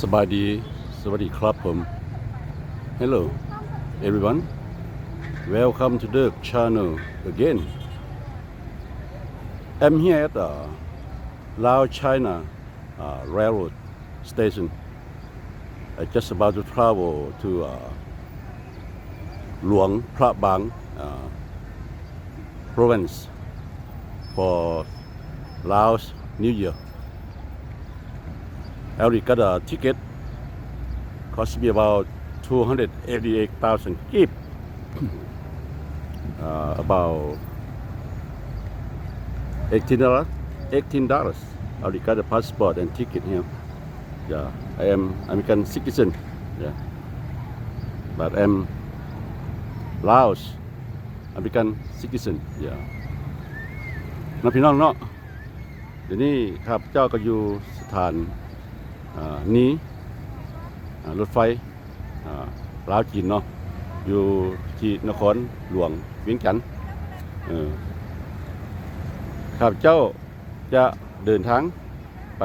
สบายดี สวัสดีครับผม Hello everyone welcome to the channel again I'm here at uh, Lao China uh, Railroad Station I just about to travel to uh, หลวงพระบาง uh, province for Laos New Year I already got a ticket. Cost me about 288,000 kip. uh, about 18 dollars. 18 dollars. I already got a passport and ticket here. Yeah, I am American citizen. Yeah, but I'm Laos American citizen. Yeah. น้องพี่น้องเนาะเดี๋ยวนี้ครับเจ้าก็อยู่สถาน อ่า นี้รถไฟลาวจีนเนาะอยู่ที่นครหลวงเวียงจันทน์ข้าพเจ้าจะเดินทางไป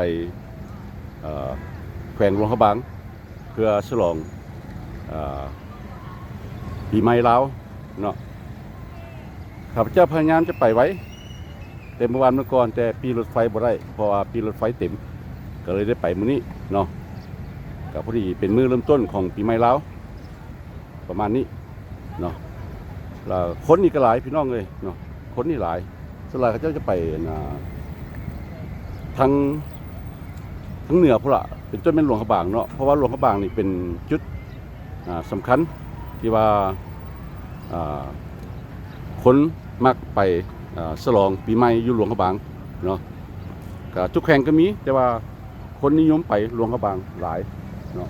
แขวงหลวงพระบาง เพื่อฉลองอปีใหม่ลาวเนาะข้าพเจ้าพยายามจะไปไว้แต่เมื่อวานเมื่อก่อนแต่ปีรถไฟบ่ได้เพราะว่าปีรถไฟเต็ม ก็เลยได้ไปมื้อนี้เนาะก็พอดีเป็นมื้อเริ่มต้นของปีใหม่ลาวประมาณนี้เนาะแล้วคนนี่ก็หลายพี่น้องเลยเนาะคนนี่หลายส่วนใหญ่เขาเจ้าจะไปนะทางทางเหนือพุ่ละเป็นต้นเป็นหลวงขบางเนาะเพราะว่าหลวงขบางนี่เป็นจุดอ่าสำคัญที่ว่าคนมักไปอ่าฉลองปีใหม่อยู่หลวงขบางเนาะก็ทุกแห่งก็มีแต่ว่า คนนิยมไปหลวงกระบางหลายเนาะ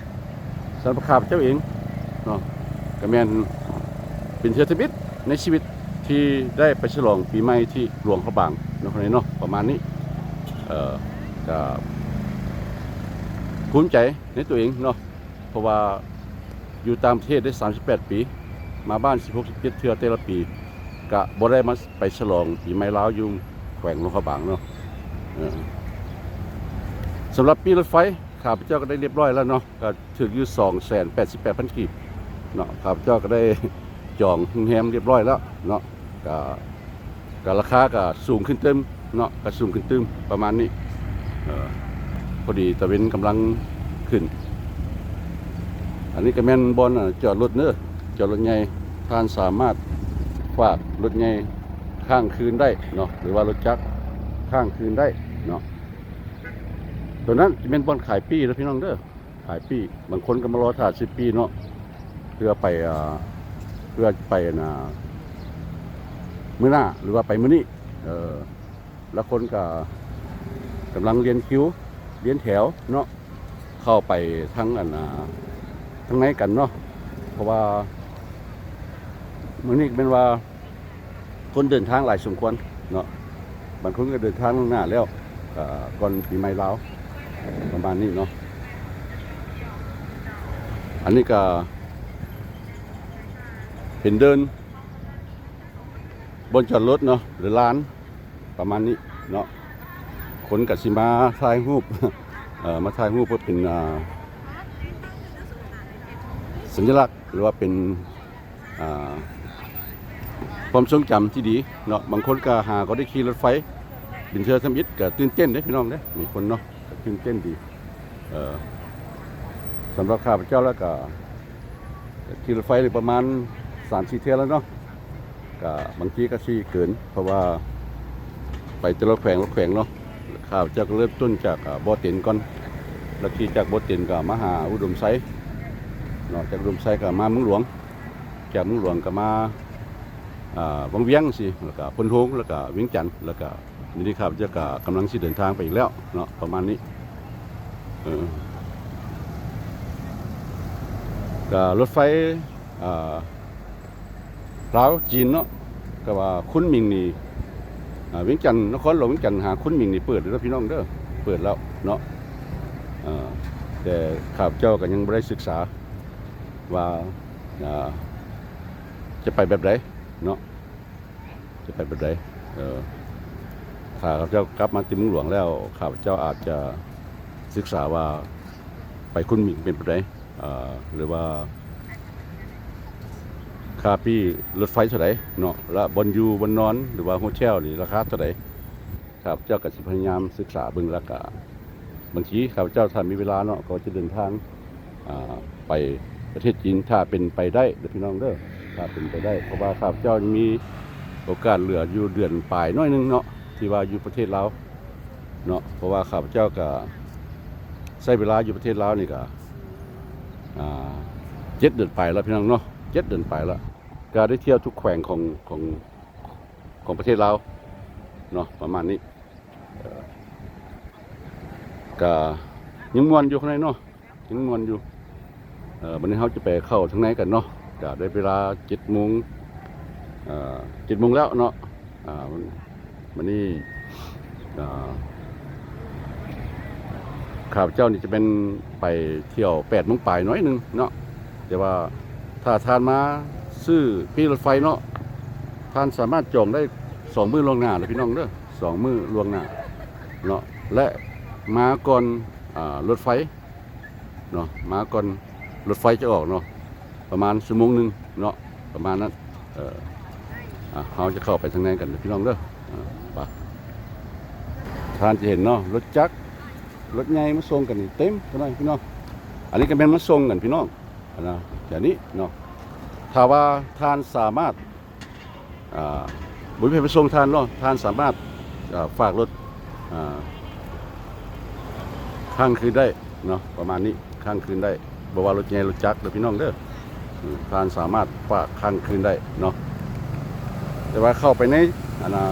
สำหรับข้าพเจ้าเองเนาะก็แมนเป็นเทอร์บิตในชีวิตที่ได้ไปฉลองปีใหม่ที่หลวงกระบางเนาะคนนี้เนาะประมาณนี้เอ่อก็ภูมิใจในตัวเองเนาะเพราะว่าอยู่ตามประเทศได้ 38 ปี มาบ้าน 16 17เทื่อแต่ละปีก็บ่ได้มาไปฉลองปีใหม่ลาวยู่แขวงหลวงกระบางเนาะ สำหรับปีรถไฟข้าพเจ้าก็ได้เรียบร้อยแล้วเนาะก็ถึงอยู่สองแสนแปดสิบแปดพันกีบเนาะข้าพเจ้าก็ได้จองโรงแรมเรียบร้อยแล้วเนาะก็ก็ราคาก็สูงขึ้นเติมเนาะก็สูงขึ้นเติมประมาณนี้พอดีตะเวนกำลังขึ้น อันนี้ก็แม่นบอลน่ะจอดรถเนอะจอดรถใหญ่ท่านสามารถฝากรถใหญ่ข้างคืนได้เนาะหรือว่ารถจักรข้างคืนได้ ตัวนั้นจะเป็นบอลขายปีแล้วพี่น้องเด้อขายปีบางคนก็มารอถ่ายสิบปีเนาะเพื่อไปอ่าเพื่อไปนะมื้อหน้าหรือว่าไปมื้อนี้เออแล้วคนก็กำลังเรียนคิวเรียนแถวเนาะเข้าไปทั้งอันนะทั้งไหนกันเนาะเพราะว่ามื้อนี้เป็นว่า คนเดินทางหลายสมควรเนาะบางคนก็เดินทางล่วงหน้าแล้วก่อนปีใหม่แลาว ประมาณนี้เนาะอันนี้ก็เป็นเดิน บนจอดรถเนาะหรือร้านประมาณนี้เนาะคนกับสิมาถ่ายรูปมาถ่ายรูปเพื่อเป็นสัญลักษณ์หรือว่าเป็นความทรงจำที่ดีเนาะบางคนก็หาก็ได้ขี่รถไฟ บินเทือทำอิฐก็ตื่นเต้นเด้พี่น้องเด้มีคนเนาะ ตื่นเต้นดีเออสำหรับข้าพเจ้าแล้วก็ขี่รถไฟประมาณสามสี่เที่ยวแล้วเนาะก็บางทีก็สี่เกิน เพราะว่าไปแต่ละแขวงละแขวงเนาะข้าพเจ้าก็เริ่มต้นจากอ่าบ่อต็นก่อนแล้วขี่จากบ่อต็นก็มาหาอุดมไซเนาะจากอุดมไซก็มาเมืองหลวง จากเมืองหลวงก็มาอ่าวังเวียงสิแล้วก็พนโฮงแล้วก็วียงจันทน์แล้วก็นี่นะครับจะก็กำลังสิเดินทางไปอีกแล้วเนาะประมาณนี้ ก็รถไฟอ่าลาวจีนเนาะก็ว่าคุณมิงนี่วียงจันนครหลวงวียงจันหาคุณมิงนี่เปิดแล้วพี่น้องเด้อเปิดแล้วเนาะแต่ข้าพเจ้าก็ยังไม่ได้ศึกษาว่าจะไปแบบไหนเนาะจะไปแบบไหนถ้าข้าพเจ้ากลับมาติมเมืองหลวงแล้วข้าพเจ้าอาจจะ ศึกษาว่าไปคุณหมิงเป็นไปได้หรือว่าค่าปี้รถไฟเท่าไหร่เนาะและบนอยู่บนนอน หรือว่าโฮเทลนี่ราคาเท่าไหร่ครับเจ้าก็สิพยายามศึกษาเบิ่งแล้วก็บางทีข้าพเจ้าถ้ามีเวลาเนาะก็จะเดินทางไปประเทศจีนถ้าเป็นไปได้เด้อพี่น้องเด้อถ้าเป็นไปได้ เพราะว่าข้าพเจ้ามีโอกาสเหลืออยู่เดือนปลายน้อยนึงเนาะที่ว่าอยู่ประเทศลาเนาะเพราะว่าข้าพเจ้าก็ ใช้เวลาอยู่ประเทศลาวนี่ก็เจ็ดเดือนไปแล้วพี่น้องเนาะเจ็ดเดือนไปแล้วก็ได้เที่ยวทุกแขวงของของของประเทศลาวเนาะประมาณนี้ก็ยังมวนอยู่ข้างในเนาะยังมวนอยู่เออวันนี้เขาจะไปเข้าทางในกันเนาะก็ได้เวลาเจ็ดโมงเอ่อเจ็ดโมงแล้วเนาะอ่าวันวัน นี้อ่าข้าพเจ้านี่จะเป็นไปเที่ยวแปดมงปลายน้อยหนึ่งเนาะแต่ว่าถ้าทานมาซื้อปีรถไฟเนาะท่านสามารถจองได้สองมือล่วงหน้าเลยพี่น้องเด้อสองมือล่วงหน้าเนาะและมาก่อนรถไฟเนาะมาก่อนรถไฟจะออกเนาะประมาณชั่วโมงหนึ่งเนาะประมาณนั้นเออเราจะเข้าไปทางในกันเด้อพี่น้องเด้ออ่าไปท่านจะเห็นเนาะรถจักร รถใหญ่มาส่งกันนี่เต็มเท่นั้นพี่น้องอันนี้ก็เป็นมาส่งกันพี่น้องอันนะอย่างนี้เนาะถ้าว่าทานสามารถอ่าบุญเพไปส่งทานเนาะทานสามารถอ่าฝากรถอ่าข้างคืนได้เนาะประมาณนี้ข้างคืนได้บอกว่ารถใหญ่รถจักรเด้อพี่น้องเด้อทานสามารถฝากข้างคืนได้เนาะแต่ว่าเข้าไปในอันนะ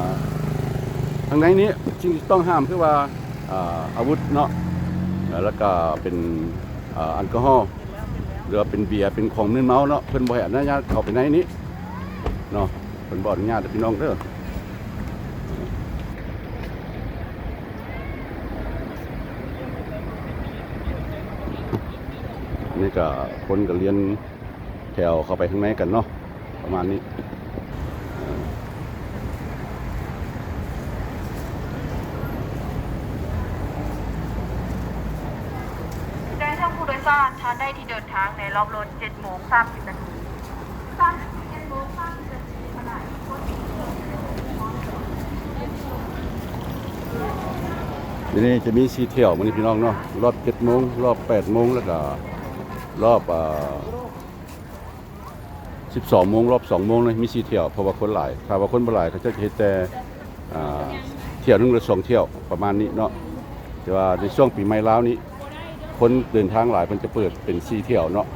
ทางในนี้สิ่งต้องห้ามคือว่า อาวุธเนาะแล้วก็เป็นอแอลกอฮอล์หรือว่าเป็นเบียร์เป็นของมึนเมาเนาะเพิ่นบ่ให้อนุญาตเข้าไปในนี้เนาะเพิ่นบ่อนุญาตพี่น้องเด้อนี่ก็คนก็เรียนแถวเข้าไปข้างในกันเนาะประมาณนี้ แจ้ง ท่านท่านได้ที่เดินทางในรอบรถ7โมง30นาที7โมง30นาทีขณะที่คนทีนี้จะมีสีเที่ยวมันนี่พี่น้องเนาะรอบเจ็ดโมงรอบแปดโมงแล้วก็รอบสิบสองโมงรอบสองโมงเลยมีสีเที่ยวเพราะว่าคนหลายถ้าว่าคนบ่หลายเขาจะเห็นแต่อ่าเที่ยวหนึงหรือสองเที่ยวประมาณนี้เนาะแต่ว่าในช่วงปีใหม่แล้วนี้ คนเดินทางหลายมันจะเปิดเป็นสีเที่ยวเนาะ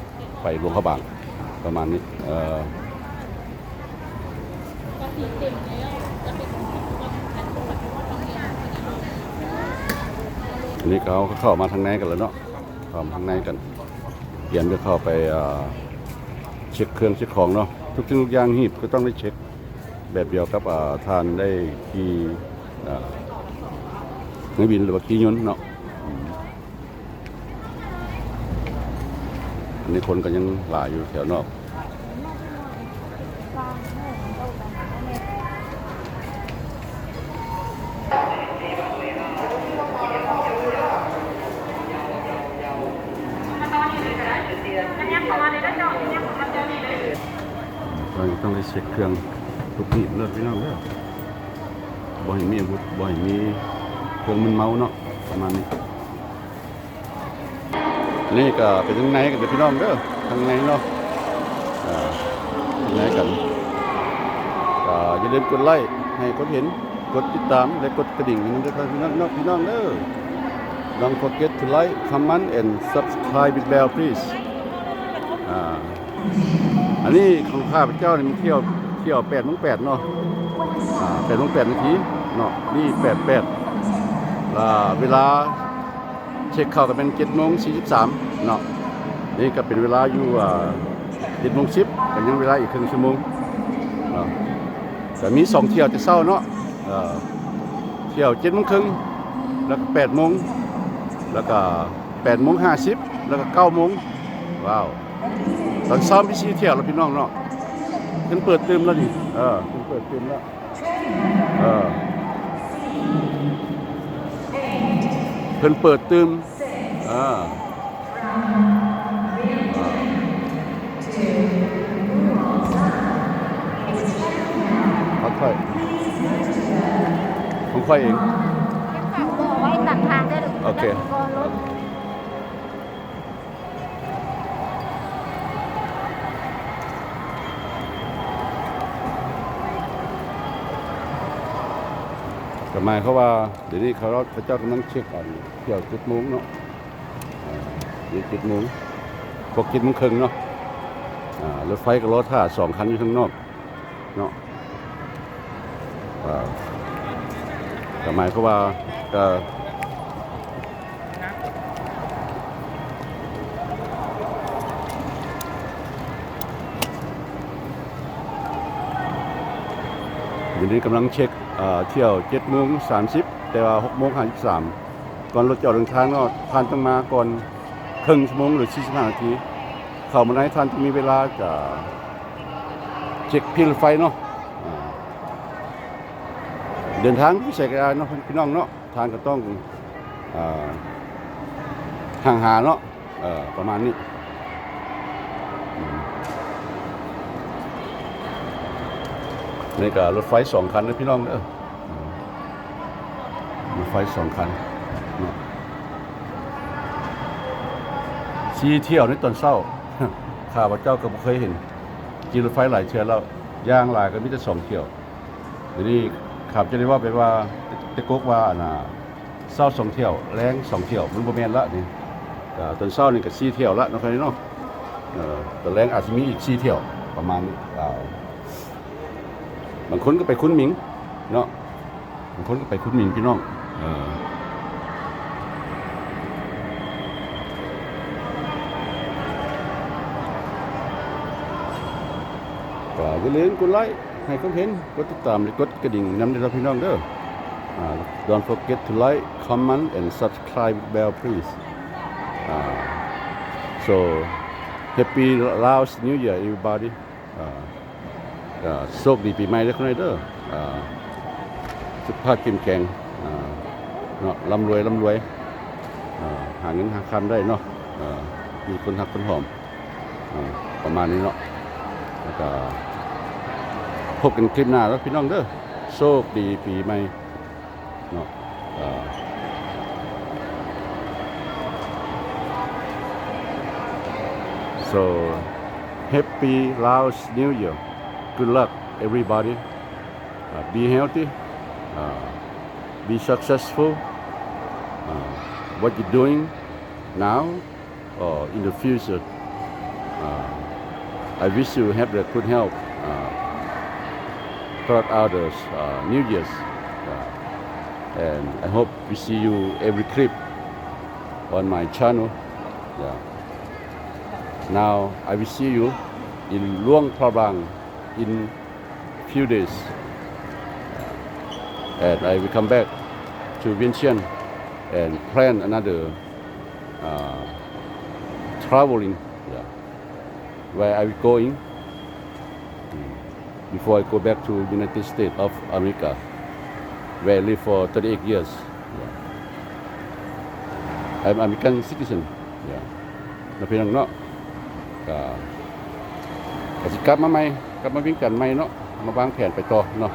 ไปหลวงพระบางประมาณนี้เอ่ออันนี้เขาก็เข้ามาทางในกันแล้วเนาะเข้ามาทางในกันเตรียมจะเข้าไปอ่าเช็คเครื่องเช็คของเนาะทุกสิ่งทุกอย่างหีบก็ต้องได้เช็คแบบเดียวกับอ่าทานได้ขี่อ่าเครื่องบินหรือว่าขี่ยนต์เนาะ อันนี้คนก็ยังหลายอยู่แถวนอกเรายังต้องได้เช็คเครื่องทุกทีเลิกพี่น้องเด้อบ่ให้มีอาวุธบ่ให้มีเครื่องมึนเมาเนาะประมาณนี้อั นี่ก็เป็นทางในกันเด้อพี่น้องเด้อทางในเนาะทางในกันก็อย่าลืมกดไลค์ให้คนเห็นกดติดตามและกดกระดิ่งให้นด้วยครับพี่น้องเนาะพี่น้องเด้อ Don't forget to like, comment and subscribe with bell please อันนี้ของข้าพเจ้านี่มันเที่ยวเที่ยวแปดมงแปดเนาะแปดมงแปดนาทีเนาะนี่แปดแปดเวลา ช็คเข้าก็เป็นเจ็ดโมงสี่สิบสามเนาะนี่ก็เป็นเวลาอยู่อ่าเจ็ดโมงสิบก็ยังเวลาอีกครึ่งชั่วโมงเนาะแต่มีสองเที่ยวจะเศร้าเนาะเอ่อเที่ยวเจ็ดโมงครึ่งแล้วก็แปดโมงแล้วก็แปดโมงห้าสิบแล้วก็เก้าโมงว้าวตอนซ้อมพี่ชีเที่ยวแล้วพี่น้องเนาะขึ้นเปิดเติมแล้วดิเออขึ้นเปิดเติมแล้วเออ เพิ่นเปิดเติมอ่าค่อยของค่อยเอง ฝากบอกไว้ตัดทางได้หรือโอเคก่อนรถ ก็หมายเขาว่าเดี๋ยวนี้เขาพระเจ้ากำลังเช็คก่อนเกี่ยวเจ็ดโมงเนาะอ่าเดี๋ยวเจ็ดโมงพวกจิตมุ้งครึ่งเนาะรถไฟกับรถท่าสองคันอยู่ข้างนอกเนาะอ่าก็หมายเขาว่าก็ เดี๋ยวนี้กำลังเช็คเที่ยวเจ็ดโมงสามสิบแต่ว่าหกโมงห้าสิบสามก่อนรถจะออกเดินทางเนาะท่านต้องมาก่อนครึ่งชั่วโมงหรือสี่สิบห้านาที เข้ามาในท่านจะมีเวลาจะเช็คพิลไฟเนาะเดินทางพิเศษกันเนาะพี่น้องเนาะทางก็ต้องอ่าห่างหาเนาะประมาณนี้อืม นี่ก็รถไฟสองคันนะพี่น้องเออรถไฟสองคันเนาะชี้เที่ยวในตอนเช้าข้าพเจ้าก็บ่เคยเห็นกินรถไฟหลายเชือแล้วย่างหลายก็มีแต่สองเที่ยวเดี๋ยวนี้ขับจะได้ว่าไปว่าตะกกว่าอันน่ะเช้าสองเที่ยวแรงสองเที่ยวมันบ่แมนละนี่ก็ตอนเช้านี่ก็สี่เที่ยวละนะครับเนาะเออตอนแรงอาจจะมีอีกสี่เที่ยวประมาณนี้ บางคนก็ไปคุ้นหมิงเนาะบางคนก็ไปคุ้นหมิงพี่น้องเออก็อย่าลืมกดไลค์ให้ความเห็นกดติดตามและกดกระดิ่งนำด้วยนะพี่น้องเด้ออ่า don't forget to like comment and subscribe bell please อ่า so happy Laos New Year everybody อ่าก็ โชคดีปีใหม่เด้อคนไดเด้อสุขภาพเข้มแข็งเนาะร่ำรวยร่ำรวยอ่าหาเงินหาคำได้เนาะมีคนหักคนหอมอประมาณนี้เนาะแล้วก็พบกันคลิปหน้าแล้วพี่น้องเด้อโชคดีปีใหม่เนาะอ่า so happy Laos New Year good luck everybody uh, be healthy uh, be successful uh, what you're doing now or in the future uh, I wish you have the good health uh, throughout the uh, New Year's. And I hope we see you every clip on my channel. Yeah. Now I will see you in Luang Prabang in few days. And I will come back to Vientiane and plan another uh, traveling. Yeah where I will going mm, before I go back to United States of America, where I lived for 38 years. Yeah. I'm American citizen. Yeah. แล้วพี่น้องเนาะก็ ก็สิกลับมาใหม่กลับมาวิ่งกันใหม่เนาะ มาวางแผนไปต่อเนาะ